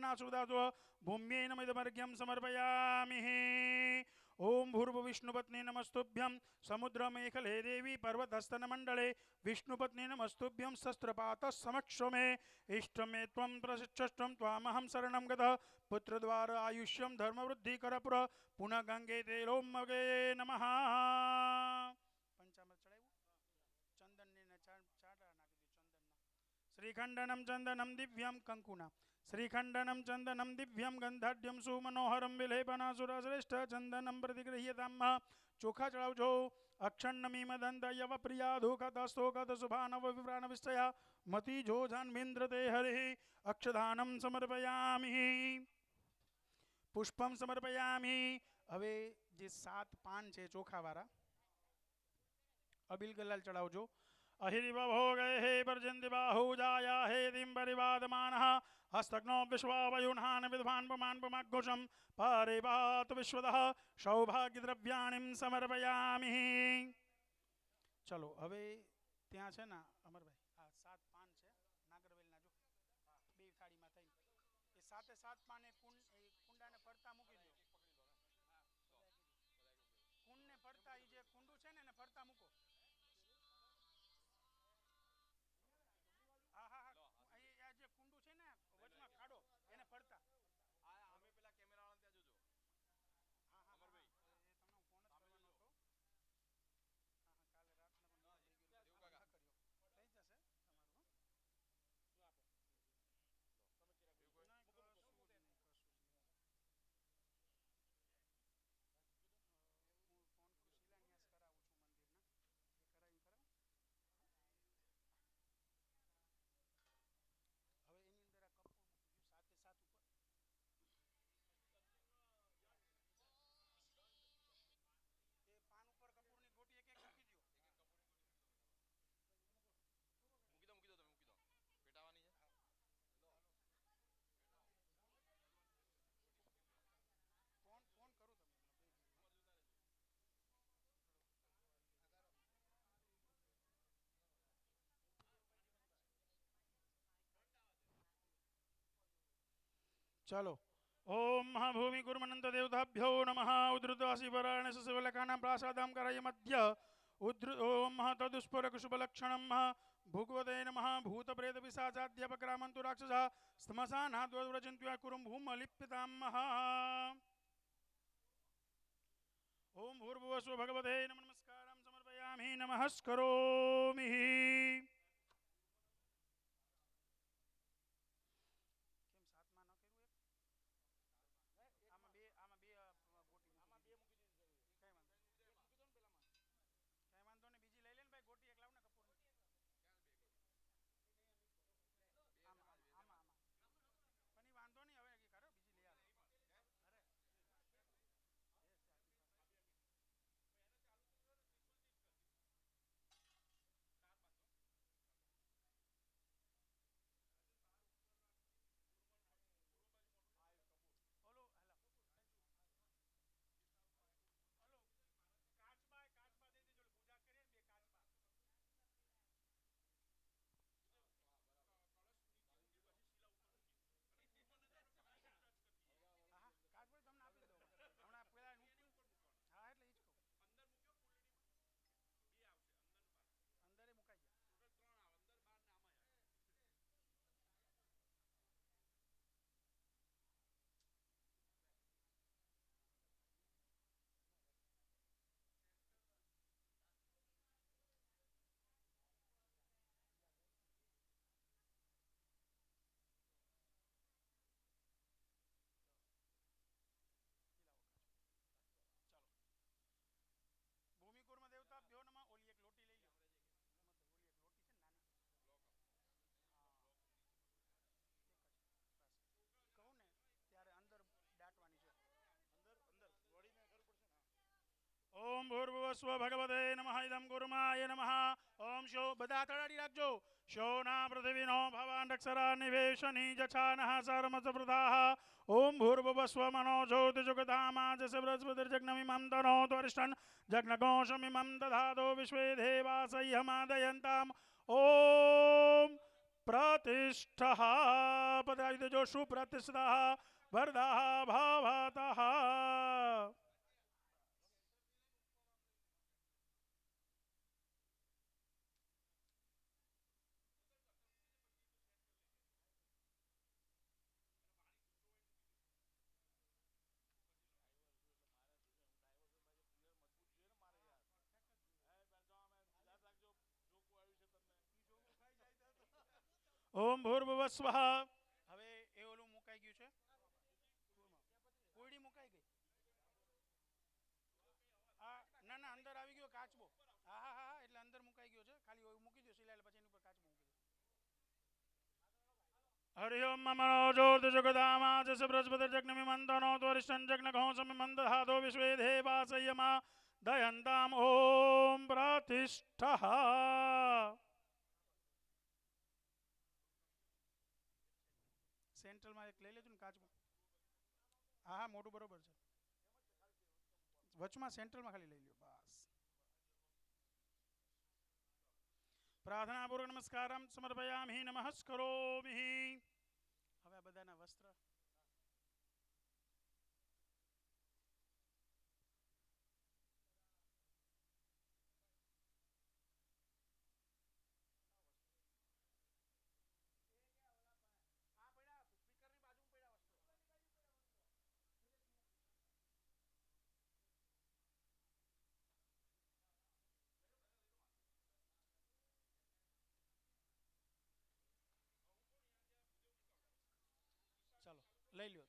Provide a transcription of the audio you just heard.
वर्णासुदातो भूम्यै नमिदमर्घ्यं समर्पयामि ॐ भूर्भुविष्णुपत्नी नमस्तुभ्यं समुद्रमेखले देवी पर्वतस्तनमण्डले विष्णुपत्नी नमस्तुभ्यं शस्त्रपातः समक्षो मे इष्टमे त्वं प्रशिक्षष्टं त्वामहं शरणं गतः पुत्रद्वार आयुष्यं धर्मवृद्धिकरपुर पुनः गंगे तेलोमगे नमः પંચામૃત ચડાવ્યું ચંદનને ને ચા- ચાટા નાખી દીધું ચંદનના શ્રીખંડનમ ચંદનમ દિવ્યમ કંકુના શ્રીખંડનમ ચંદનમ દિવ્યમ ગંધાઢ્યમ સુમનોહરમ વિલેપના સુરશ્રેષ્ઠ ચંદનમ પ્રતિગૃહ્યતામ ચોખા ચડાવજો અક્ષણ્ણમી મદંત યવ પ્રિયા ધોકત સ્તોકત શુભાનવ વિપ્રાણ વિષયા મતિ જો જાન્મેન્દ્ર તે હરિ અક્ષદાનમ સમર્પયામિ પુષ્પમ સમર્પયામિ હવે જે સાત પાન છે ચોખાવાળા અબિલ ગલાલ ચડાવજો અહિરિવ ભોગે હે પર્જન્તિ બાહુ જાયા હે દિમ પરિવાદમાનઃ હસ્તગ્નો વિશ્વાવયુન્હાન વિદ્વાન પમાન પમાઘોષમ પરિવાત વિશ્વદઃ સૌભાગ્યદ્રવ્યાણીમ સમર્પયામિ ચલો હવે ત્યાં છે ને અમરભાઈ આ સાત પાન છે નાગરવેલના જો હા, બે થાળીમાં થઈ એ સાતે સાત પાન એ કુંડ એ કુંડાને ફરતા મૂકી દો કુંડને ફરતા એ જે કુંડું છે ને એને ફરતા મૂકો चलो। ओम महाभूमि कुर्मनंत देवताभ्यो नमः। उद्धृतवासी वराण सशिवलकानां प्रासादां करय मध्य। उद्धृ ओम मह तदुष्पर कुशुभलक्षणं मह भूगवते नमः। भूतप्रेतपिशाचाद्यपक्रामन्तु राक्षसः स्मशानाद्वव्रजन्त्या कुरुं भूमलिप्यतां मह। ओम भूर्भुवस्व भगवते नमः। नमस्कारं समर्पयामि। नमः ઓમ ભૂર્ભુવસ્વ ભગવતે નમઃ ઇદમ ગુરુમાય નમઃ ઓમ શો બધા તળાડી રાખજો શોના પૃથ્વીનો ભવાન અક્ષરા નિવેશની જછાનઃ સરમસ પ્રદાહ ઓમ ભૂર્ભુવસ્વ મનો જ્યોતિ જુગધામા જસ બૃહસ્પતિર્જગ્નમિમં તનો ત્વરિષ્ઠન જગ્નગોષમિમં દધાતો વિશ્વે દેવાસહ્યમાદયન્તામ ઓમ પ્રતિષ્ઠ પધારી દેજો સુપ્રતિષ્ઠા વરદા ઓમ ભૂર્ભુવ સ્વઃ હવે એ ઓલું મુકાઈ ગયું છે કોયડી મુકાઈ ગઈ આ ના ના અંદર આવી ગયો કાચબો હા હા હા હા, એટલે અંદર મુકાઈ ગયો છે ખાલી ઓલું મૂકી દો સિલાયેલ પછી એની ઉપર કાચબો મૂકી દો હરિ ઓમ મમ જ્યોતિ જગદામા જસ બૃહસ્પતિ જગ્ન મંદનો ત્વરિષ્ઠં જગ્ન ઘોષમ મંદ હાદો વિશ્વે દેવાસયમા દયંતામ ઓમ સેન્ટ્રલમાં એક લઈ લેજો ને કાચમાં. હા હા મોટું બરોબર છે. વચમાં સેન્ટ્રલમાં ખાલી લઈ લ્યો, બસ. પ્રાર્થનાપૂર્વક નમસ્કારમ, સમર્પયામિ નમઃ કરોમિ હવે આ બધાના વસ્ત્ર લઈ લ્યો